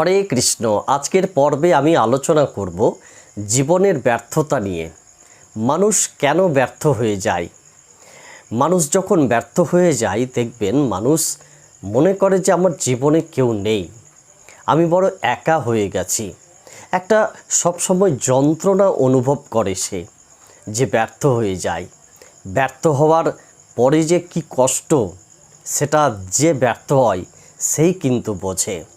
হরে কৃষ্ণ, আজকের পর্বে আমি আলোচনা করব জীবনের ব্যর্থতা নিয়ে। মানুষ কেন ব্যর্থ হয়ে যায়? মানুষ যখন ব্যর্থ হয়ে যায়, দেখবেন মানুষ মনে করে যে আমার জীবনে কেউ নেই। আমি বড় একা হয়ে গেছি। একটা সবসময় যন্ত্রণা অনুভব করে সে যে ব্যর্থ হয়ে যায়। ব্যর্থ হওয়ার পরে যে কি কষ্ট, সেটা যে ব্যর্থ হয়, সেই কিন্তু বোঝে।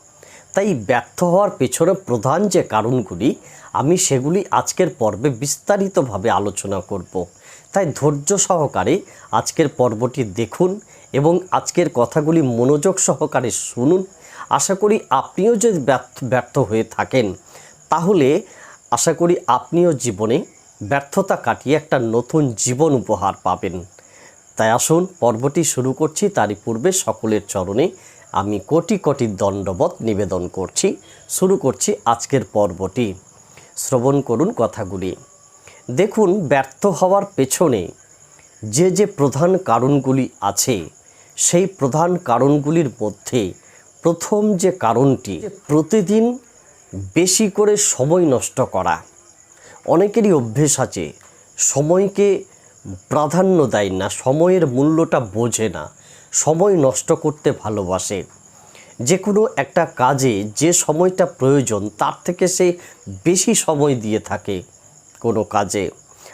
তাই ব্যর্থ হওয়ার পেছনে প্রধান যে কারণগুলি, আমি সেগুলি আজকের পর্বে বিস্তারিতভাবে আলোচনা করব। তাই ধৈর্য সহকারে আজকের পর্বটি দেখুন এবং আজকের কথাগুলি মনোযোগ সহকারে শুনুন। আশা করি আপনিও যদি ব্যর্থ হয়ে থাকেন, তাহলে আশা করি আপনিও জীবনে ব্যর্থতা কাটিয়ে একটা নতুন জীবন উপহার পাবেন। তাই আসুন, পর্বটি শুরু করছি তারই পূর্বে সকলের চরণে আমি কোটি কোটি দণ্ডবত নিবেদন করছি, শুরু করছি আজকের পর্বটি। শ্রবণ করুন কথাগুলি। দেখুন, ব্যর্থ হওয়ার পেছনে যে যে প্রধান কারণগুলি আছে, সেই প্রধান কারণগুলির মধ্যে প্রথম যে কারণটি, প্রতিদিন বেশি করে সময় নষ্ট করা। অনেকেরই অভ্যেস আছে, সময়কে প্রাধান্য দেয় না, সময়ের মূল্যটা বোঝে না। সময় নষ্ট করতে ভালোবাসে। যে কোনো একটা কাজে যে সময়টা প্রয়োজন, তার থেকে সে বেশি সময় দিয়ে থাকে কোনো কাজে।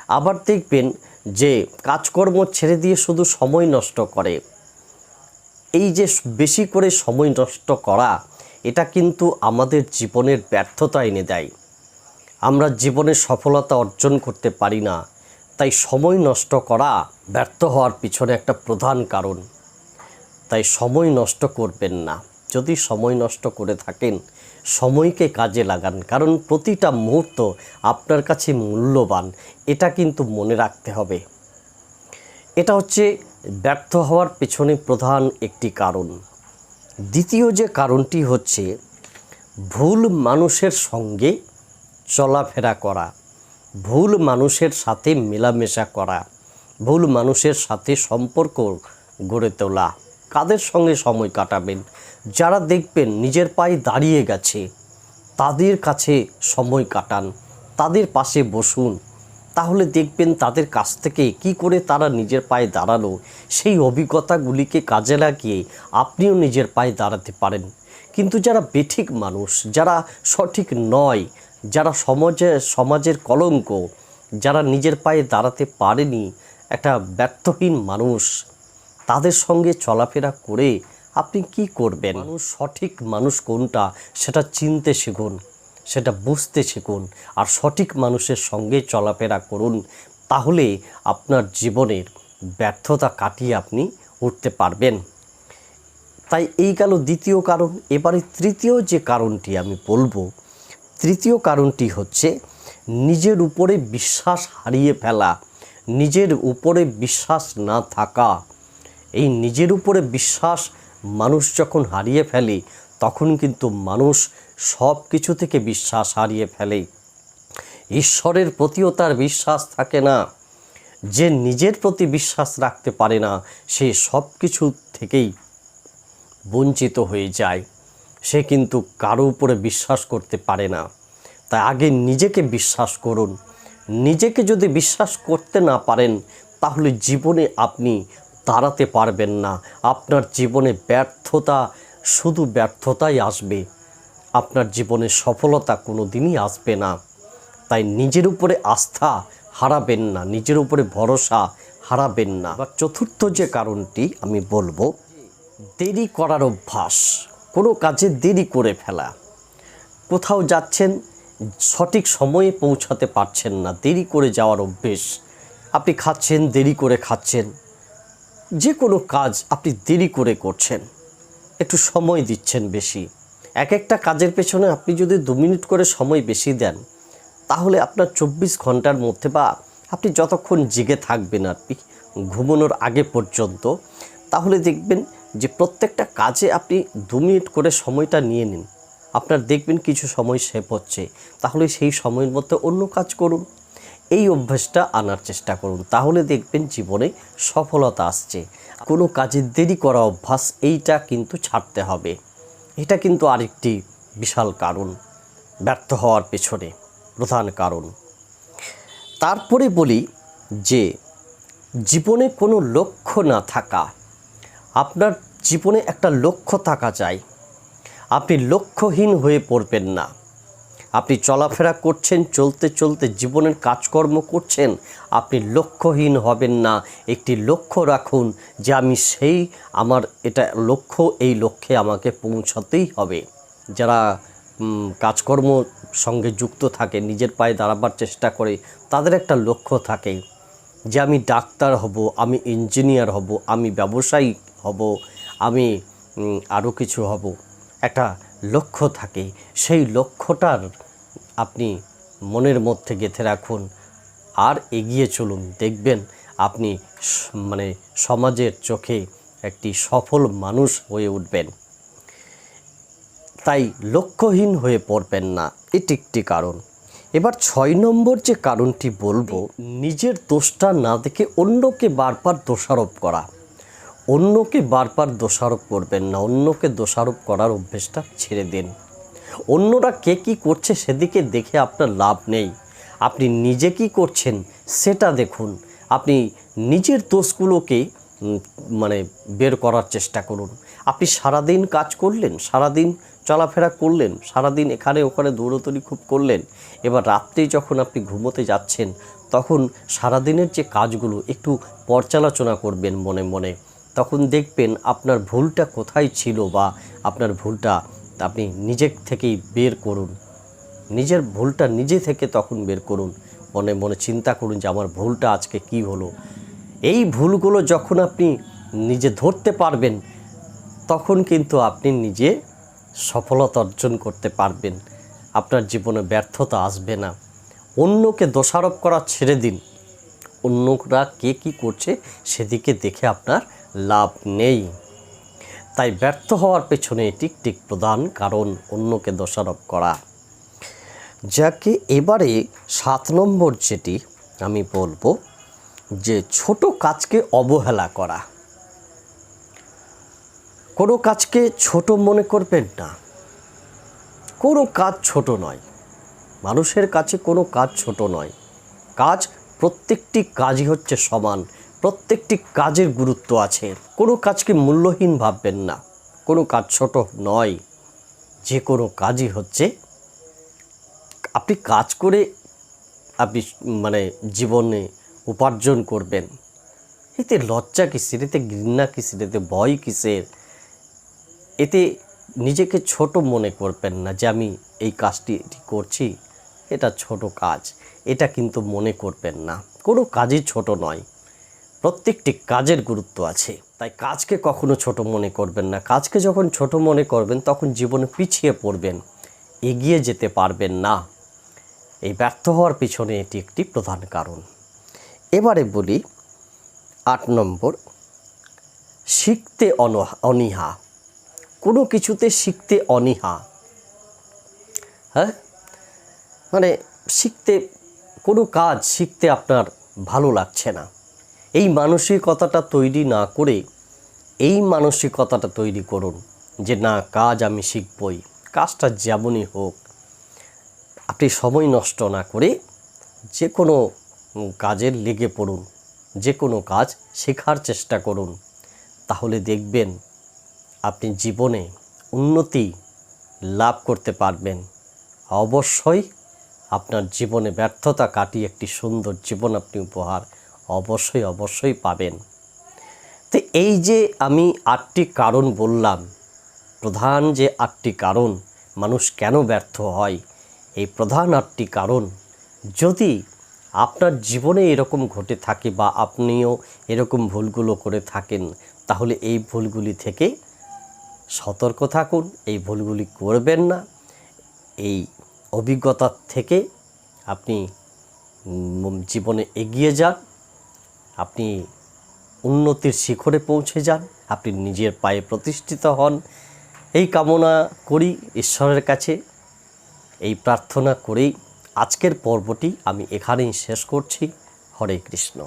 আবার দেখবেন যে কাজকর্ম ছেড়ে দিয়ে শুধু সময় নষ্ট করে। এই যে বেশি করে সময় নষ্ট করা, এটা কিন্তু আমাদের জীবনের ব্যর্থতা এনে দেয়। আমরা জীবনে সফলতা অর্জন করতে পারি না, তাই সময় নষ্ট করা ব্যর্থ হওয়ার পিছনে একটা প্রধান কারণ। তাই সময় নষ্ট করবেন না। যদি সময় নষ্ট করে থাকেন, সময়কে কাজে লাগান, কারণ প্রতিটা মুহূর্ত আপনার কাছে মূল্যবান, এটা কিন্তু মনে রাখতে হবে। এটা হচ্ছে ব্যর্থ হওয়ার পেছনে প্রধান একটি কারণ। দ্বিতীয় যে কারণটি হচ্ছে, ভুল মানুষের সঙ্গে চলাফেরা করা, ভুল মানুষের সাথে মেলামেশা করা, ভুল মানুষের সাথে সম্পর্ক গড়ে তোলা। কাদের সঙ্গে সময় কাটাবেন? যারা দেখবেন নিজের পায়ে দাঁড়িয়ে গেছে, তাদের কাছে সময় কাটান, তাদের পাশে বসুন। তাহলে দেখবেন তাদের কাছ থেকে কি করে তারা নিজের পায়ে দাঁড়াল, সেই অভিজ্ঞতাগুলিকে কাজে লাগিয়ে আপনিও নিজের পায়ে দাঁড়াতে পারেন। কিন্তু যারা বেঠিক মানুষ, যারা সঠিক নয়, যারা সমাজে, সমাজের কলঙ্ক, যারা নিজের পায়ে দাঁড়াতে পারেনি, একটা ব্যর্থহীন মানুষ তাদের সঙ্গে চলাফেরা করে আপনি কি করবেন? মানুষ সঠিক মানুষ কোনটা? সেটা চিনতে শিখুন, সেটা বুঝতে শিখুন, আর সঠিক মানুষের সঙ্গে চলাফেরা করুন। তাহলে আপনার জীবনের ব্যর্থতা কাটিয়ে আপনি উঠতে পারবেন। তাই এই গেল দ্বিতীয় কারণ। এবারে তৃতীয় যে কারণটি আমি বলব, তৃতীয় কারণটি হচ্ছে নিজের উপরে বিশ্বাস হারিয়ে ফেলা। নিজের উপরে বিশ্বাস না থাকা। এই নিজের উপরে বিশ্বাস মানুষ যখন হারিয়ে ফেলে, তখন কিন্তু মানুষ সব কিছু থেকে বিশ্বাস হারিয়ে ফেলে। ঈশ্বরের প্রতিও তার বিশ্বাস থাকে না। যে নিজের প্রতি বিশ্বাস রাখতে পারে না, সে সব কিছু থেকেই বঞ্চিত হয়ে যায়। সে কিন্তু কারও উপরে বিশ্বাস করতে পারে না। তাই আগে নিজেকে বিশ্বাস করুন। নিজেকে যদি বিশ্বাস করতে না পারেন, তাহলে জীবনে আপনি দাঁড়াতে পারবেন না। আপনার জীবনে ব্যর্থতা শুধু ব্যর্থতাই আসবে। আপনার জীবনে সফলতা কোনো দিনই আসবে না। তাই নিজের উপরে আস্থা হারাবেন না, নিজের উপরে ভরসা হারাবেন না। বা চতুর্থ যে কারণটি আমি বলব, দেরি করার অভ্যাস। কোনো কাজে দেরি করে ফেলা। কোথাও যাচ্ছেন, সঠিক সময়ে পৌঁছাতে পারছেন না, দেরি করে যাওয়ার অভ্যেস। আপনি খাচ্ছেন, দেরি করে খাচ্ছেন। যে কোনো কাজ আপনি দেরি করে করছেন। একটু সময় দিচ্ছেন বেশি। এক একটা কাজের পেছনে আপনি যদি দু মিনিট করে সময় বেশি দেন, তাহলে আপনার চব্বিশ ঘণ্টার মধ্যে বা আপনি যতক্ষণ জেগে থাকবেন আর কি, ঘুমানোর আগে পর্যন্ত, তাহলে দেখবেন যে প্রত্যেকটা কাজে আপনি দু মিনিট করে সময়টা নিয়ে নিন। আপনার দেখবেন কিছু সময় সেভ হচ্ছে, তাহলে সেই সময়ের মধ্যে অন্য কাজ করুন। এই অভ্যাসটা আনার চেষ্টা করুন। তাহলে দেখবেন জীবনে সফলতা আসছে। কোনো কাজে দেরি করা অভ্যাস এইটা কিন্তু ছাড়তে হবে। এটা কিন্তু আরেকটি বিশাল কারণ। ব্যর্থ হওয়ার পেছনে প্রধান কারণ। তারপরে বলি যে, জীবনে কোনো লক্ষ্য না থাকা। আপনার জীবনে একটা লক্ষ্য থাকা চাই। আপনি লক্ষ্যহীন হয়ে পড়বেন না। আপনি চলাফেরা করছেন, চলতে চলতে জীবনের কাজকর্ম করছেন, আপনি লক্ষ্যহীন হবেন না। একটি লক্ষ্য রাখুন যে আমি সেই, আমার এটা লক্ষ্য, এই লক্ষ্যে আমাকে পৌঁছাতেই হবে। যারা কাজকর্ম সঙ্গে যুক্ত থাকে, নিজের পায়ে দাঁড়াবার চেষ্টা করে, তাদের একটা লক্ষ্য থাকে যে আমি ডাক্তার হব, আমি ইঞ্জিনিয়ার হব, আমি ব্যবসায়ী হব, আমি আরও কিছু হব। একটা লক্ষ্য থাকে। সেই লক্ষ্যটার আপনি মনের মধ্যে গেঁথে রাখুন। আর এগিয়ে চলুন। দেখবেন আপনি মানে সমাজের চোখে একটি সফল মানুষ হয়ে উঠবেন। তাই লক্ষ্যহীন হয়ে পড়বেন না। এটি একটি কারণ। এবার ছয় নম্বর যে কারণটি বলব, নিজের দোষটা না দেখে অন্যকে বারবার দোষারোপ করা। অন্যকে বারবার দোষারোপ করবেন না, অন্যকে দোষারোপ করার অভ্যেসটা ছেড়ে দিন। অন্যরা কে কী করছে সেদিকে দেখে আপনার লাভ নেই। আপনি নিজে কী করছেন সেটা দেখুন। আপনি নিজের দোষগুলোকে মানে বের করার চেষ্টা করুন। আপনি সারাদিন কাজ করলেন, সারাদিন চলাফেরা করলেন, সারাদিন এখানে ওখানে দৌড়োদৌড়ি খুব করলেন। এবার রাত্রে যখন আপনি ঘুমোতে যাচ্ছেন, তখন সারাদিনের যে কাজগুলো একটু পর্যালোচনা করবেন মনে মনে। তখন দেখবেন আপনার ভুলটা কোথায় ছিল বা আপনার ভুলটা আপনি নিজে থেকেই বের করুন। নিজের ভুলটা নিজে থেকে তখন বের করুন। মনে মনে চিন্তা করুন যে আমার ভুলটা আজকে কি হলো। এই ভুলগুলো যখন আপনি নিজে ধরতে পারবেন, তখন কিন্তু আপনি নিজে সফলতা অর্জন করতে পারবেন। আপনার জীবনে ব্যর্থতা আসবে না। অন্যকে দোষারোপ করা ছেড়ে দিন। অন্যরা কে কী করছে সেদিকে দেখে আপনার লাভ নেই। তাই ব্যর্থ হওয়ার পেছনে একটি প্রধান কারণ অন্যকে দোষারোপ করা। যাকে এবারে সাত নম্বর যেটি আমি বলব যে ছোট কাজকে অবহেলা করা। কোনো কাজকে ছোট মনে করবেন না। কোনো কাজ ছোট নয়। মানুষের কাছে কোনো কাজ ছোট নয়। কাজ প্রত্যেকটি কাজই হচ্ছে সমান। প্রত্যেকটি কাজের গুরুত্ব আছে। কোনো কাজকে মূল্যহীন ভাববেন না। কোনো কাজ ছোট নয়। যে কোনো কাজই হচ্ছে। আপনি কাজ করে আপনি মানে জীবনে উপার্জন করবেন। এতে লজ্জা কিসের? এতে ঘৃণা কিসের? এতে ভয় কিসের? এতে নিজেকে ছোট মনে করবেন না যে আমি এই কাজটি, এটি করছি। এটা ছোট কাজ। এটা কিন্তু মনে করবেন না। কোনো কাজই ছোট নয়। প্রত্যেকটি কাজের গুরুত্ব আছে। তাই কাজকে কখনো ছোট মনে করবেন না। কাজকে যখন ছোট মনে করবেন, তখন জীবনে পিছিয়ে পড়বেন, এগিয়ে যেতে পারবেন না। এই ব্যর্থ হওয়ার পিছনে এটি একটি প্রধান কারণ। এবারে বলি আট নম্বর, শিখতে অনহা কোনো কিছুতে শিখতে অনীহা। হ্যাঁ? মানে শিখতে, কোনো কাজ শিখতে আপনার ভালো লাগছে না। এই মানসিকতাটা তৈরি না করে, এই মানসিকতাটা তৈরি করুন যে, না, কাজ আমি শিখবই, কাজটা যেমনই হোক। আপনি সময় নষ্ট না করে যে কোনো কাজের লেগে পড়ুন যে কোনো কাজ শেখার চেষ্টা করুন। তাহলে দেখবেন আপনি জীবনে উন্নতি লাভ করতে পারবেন। অবশ্যই আপনার জীবনে ব্যর্থতা কাটিয়ে একটি সুন্দর জীবন আপনি উপহার অবশ্যই অবশ্যই পাবেন। তো এই যে আমি আটটি কারণ বললাম, প্রধান যে আটটি কারণ, মানুষ কেন ব্যর্থ হয়? এই প্রধান আটটি কারণ, যদি আপনার জীবনে এরকম ঘটে থাকে বা আপনিও এরকম ভুলগুলো করে থাকেন, তাহলে এই ভুলগুলি থেকে সতর্ক থাকুন, এই ভুলগুলি করবেন না। এই অভিজ্ঞতার থেকে আপনি জীবনে এগিয়ে যান। আপনি উন্নতির শিখরে পৌঁছে যান, আপনি নিজের পায়ে প্রতিষ্ঠিত হন। এই কামনা করি ঈশ্বরের কাছে। এই প্রার্থনা করেই আজকের পর্বটি আমি এখানেই শেষ করছি। হরে কৃষ্ণ।